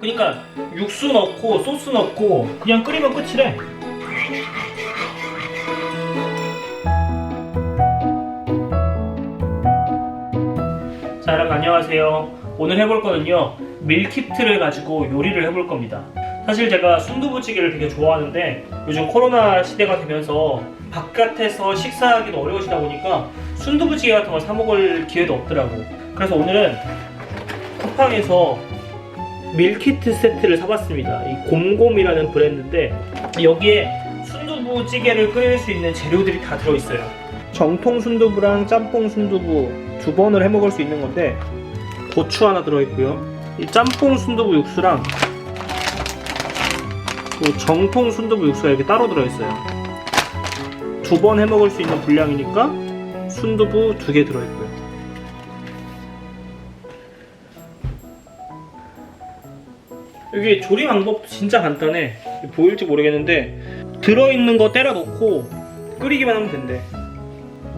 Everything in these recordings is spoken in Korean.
그러니까 육수 넣고 소스 넣고 그냥 끓이면 끝이래. 자 여러분 안녕하세요. 오늘 해볼 거는요 밀키트를 가지고 요리를 해볼 겁니다. 사실 제가 순두부찌개를 되게 좋아하는데 요즘 코로나 시대가 되면서 바깥에서 식사하기도 어려우시다 보니까 순두부찌개 같은 걸 사 먹을 기회도 없더라고. 그래서 오늘은 쿠팡에서 밀키트 세트를 사봤습니다. 이 곰곰이라는 브랜드인데 여기에 순두부 찌개를 끓일 수 있는 재료들이 다 들어있어요. 정통 순두부랑 짬뽕 순두부 두 번을 해 먹을 수 있는 건데 고추 하나 들어있고요. 이 짬뽕 순두부 육수랑 그 정통 순두부 육수가 이렇게 따로 들어있어요. 두 번 해 먹을 수 있는 분량이니까 순두부 두 개 들어있고요. 여기 조리 방법 진짜 간단해. 보일지 모르겠는데 들어있는 거 때려 넣고 끓이기만 하면 된대.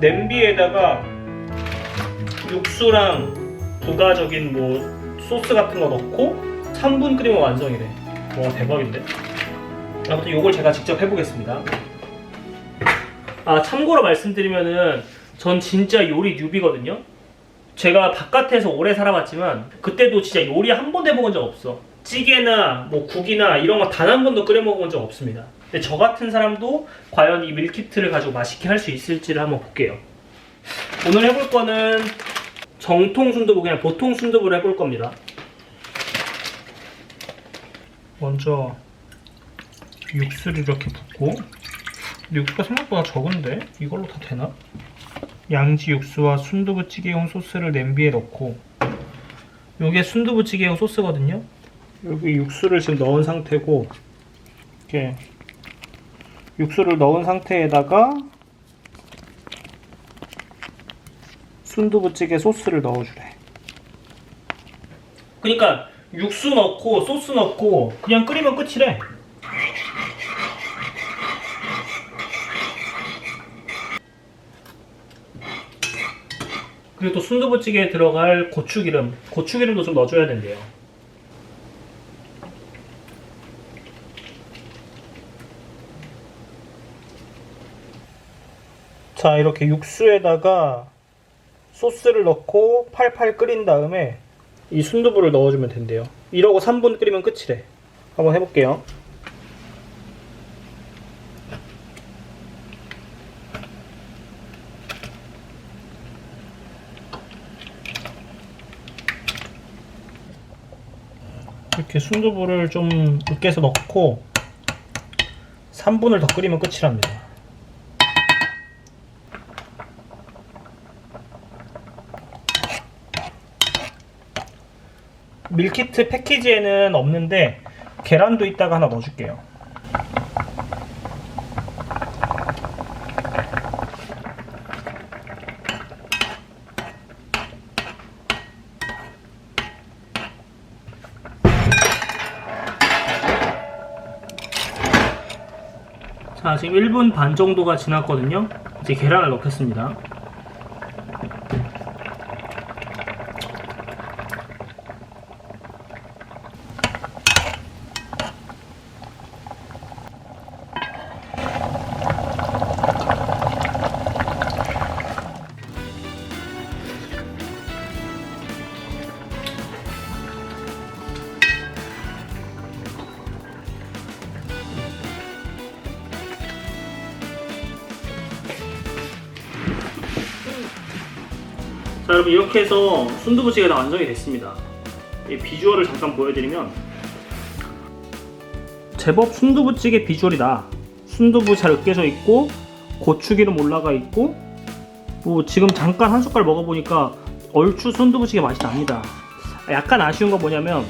냄비에다가 육수랑 부가적인 뭐 소스 같은 거 넣고 3분 끓이면 완성이래. 와 대박인데. 아무튼 이걸 제가 직접 해보겠습니다. 아 참고로 말씀드리면은 전 진짜 요리 뉴비거든요. 제가 바깥에서 오래 살아봤지만 그때도 진짜 요리 한 번도 해먹은 적 없어. 찌개나 뭐 국이나 이런 거 단 한 번도 끓여 먹은 적 없습니다. 근데 저 같은 사람도 과연 이 밀키트를 가지고 맛있게 할 수 있을지를 한번 볼게요. 오늘 해볼 거는 정통 순두부 그냥 보통 순두부를 해볼 겁니다. 먼저 육수를 이렇게 붓고 육수가 생각보다 적은데 이걸로 다 되나? 양지 육수와 순두부찌개용 소스를 냄비에 넣고 이게 순두부찌개용 소스거든요. 여기 육수를 지금 넣은 상태고 이렇게 육수를 넣은 상태에다가 순두부찌개 소스를 넣어주래. 그러니까 육수 넣고 소스 넣고 그냥 끓이면 끝이래. 그리고 또 순두부찌개에 들어갈 고추기름, 고추기름도 좀 넣어줘야 된대요. 자, 이렇게 육수에다가 소스를 넣고 팔팔 끓인 다음에 이 순두부를 넣어주면 된대요. 이러고 3분 끓이면 끝이래. 한번 해볼게요. 이렇게 순두부를 좀 으깨서 넣고 3분을 더 끓이면 끝이랍니다. 밀키트 패키지에는 없는데 계란도 이따가 하나 넣어줄게요. 자, 지금 1분 반 정도가 지났거든요. 이제 계란을 넣겠습니다. 자 여러분 이렇게 해서 순두부찌개가 완성이 됐습니다. 이 비주얼을 잠깐 보여드리면 제법 순두부찌개 비주얼이 나 순두부 잘 으깨져 있고 고추기름 올라가 있고 뭐 지금 잠깐 한 숟갈 먹어보니까 얼추 순두부찌개 맛이 납니다. 약간 아쉬운 건 뭐냐면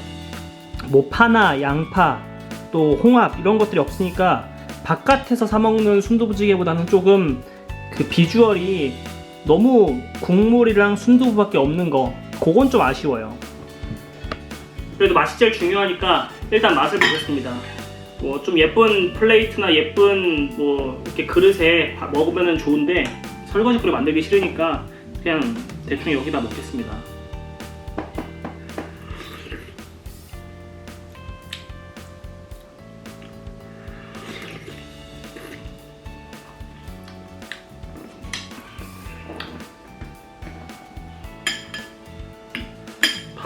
뭐 파나 양파 또 홍합 이런 것들이 없으니까 바깥에서 사 먹는 순두부찌개보다는 조금 그 비주얼이 너무 국물이랑 순두부밖에 없는 거 그건 좀 아쉬워요. 그래도 맛이 제일 중요하니까 일단 맛을 보겠습니다. 뭐 좀 예쁜 플레이트나 예쁜 뭐 이렇게 그릇에 바- 먹으면 좋은데 설거지 그릇 만들기 싫으니까 그냥 대충 여기다 먹겠습니다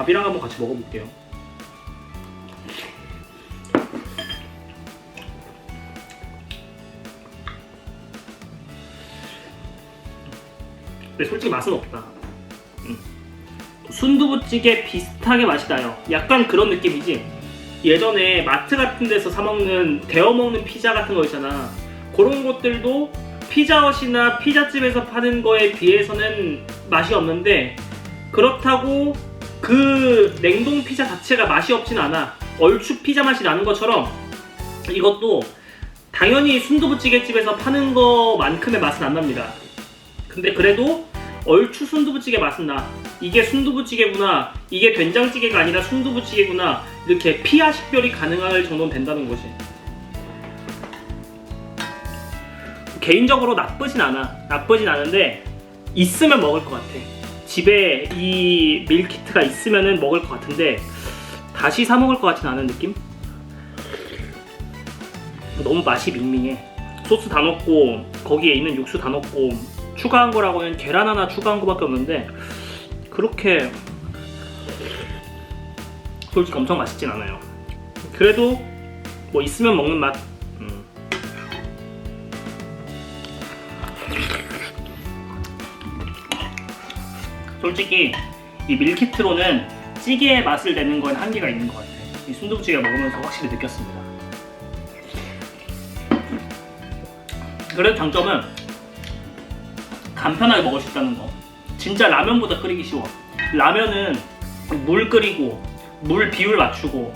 밥이랑 한번 같이 먹어볼게요. 근데 솔직히 맛은 없다. 음. 순두부찌개 비슷하게 맛이 나요. 약간 그런 느낌이지. 예전에 마트 같은 데서 사 먹는 데워 먹는 피자 같은 거 있잖아. 그런 것들도 피자헛이나 피자집에서 파는 거에 비해서는 맛이 없는데 그렇다고 그 냉동 피자 자체가 맛이 없진 않아. 얼추 피자 맛이 나는 것처럼 이것도 당연히 순두부찌개집에서 파는 거만큼의 맛은 안 납니다. 근데 그래도 얼추 순두부찌개 맛은 나. 이게 순두부찌개구나. 이게 된장찌개가 아니라 순두부찌개구나. 이렇게 피하 식별이 가능할 정도는 된다는 거지. 개인적으로 나쁘진 않아. 나쁘진 않은데 있으면 먹을 것 같아. 집에 이 밀키트가 있으면은 먹을 것 같은데 다시 사 먹을 것 같진 않은 느낌? 너무 맛이 밍밍해. 소스 다 넣고 거기에 있는 육수 다 넣고 추가한 거라고는 계란 하나 추가한 거밖에 없는데 그렇게 솔직히 엄청 맛있진 않아요. 그래도 뭐 있으면 먹는 맛. 솔직히 이 밀키트로는 찌개의 맛을 내는 건 한계가 있는 것 같아. 이 순두부찌개 먹으면서 확실히 느꼈습니다. 그래도 장점은 간편하게 먹을 수 있다는 거. 진짜 라면보다 끓이기 쉬워. 라면은 물 끓이고 물 비율 맞추고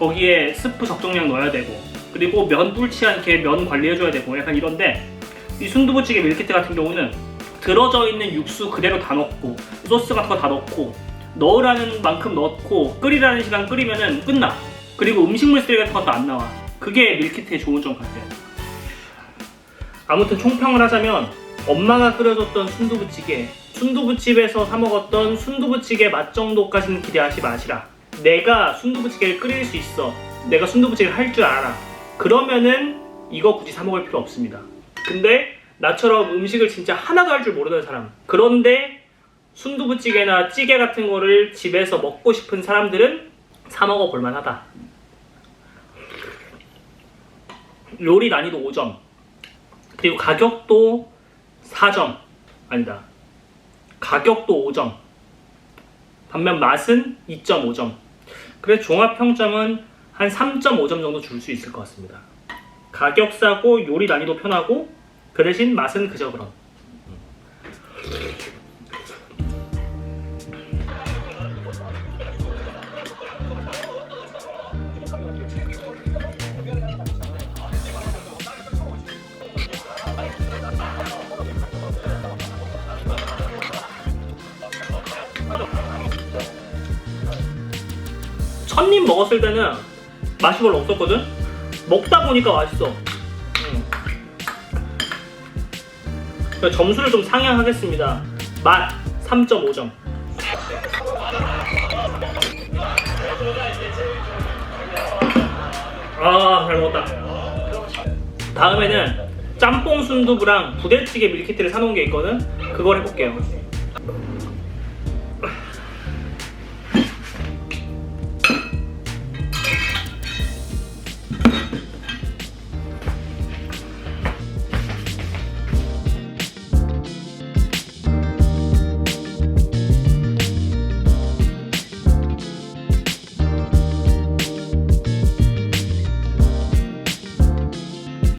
거기에 스프 적정량 넣어야 되고 그리고 면 불지 않게 면 관리해줘야 되고 약간 이런데 이 순두부찌개 밀키트 같은 경우는 들어져 있는 육수 그대로 다 넣고 소스 같은 거 다 넣고 넣으라는 만큼 넣고 끓이라는 시간 끓이면은 끝나. 그리고 음식물 쓰레기 같은 것도 안 나와. 그게 밀키트의 좋은 점 같아요. 아무튼 총평을 하자면 엄마가 끓여줬던 순두부찌개 순두부집에서 사 먹었던 순두부찌개 맛 정도까지는 기대하지 마시라 내가 순두부찌개를 끓일 수 있어 내가 순두부찌개를 할 줄 알아 그러면은 이거 굳이 사 먹을 필요 없습니다 근데 나처럼 음식을 진짜 하나도 할 줄 모르는 사람. 그런데 순두부찌개나 찌개 같은 거를 집에서 먹고 싶은 사람들은 사 먹어 볼 만 하다. 요리 난이도 5점. 그리고 가격도 4점. 아니다. 가격도 5점. 반면 맛은 2.5점 그래 종합 평점은 한 3.5점 정도 줄 수 있을 것 같습니다. 가격 싸고 요리 난이도 편하고 그 대신 맛은 그저 그런 첫 입 먹었을 때는 맛이 별로 없었거든? 먹다 보니까 맛있어. 점수를 좀 상향하겠습니다. 맛 3.5점. 아, 잘 먹었다. 다음에는 짬뽕 순두부랑 부대찌개 밀키트를 사놓은 게 있거든? 그걸 해볼게요.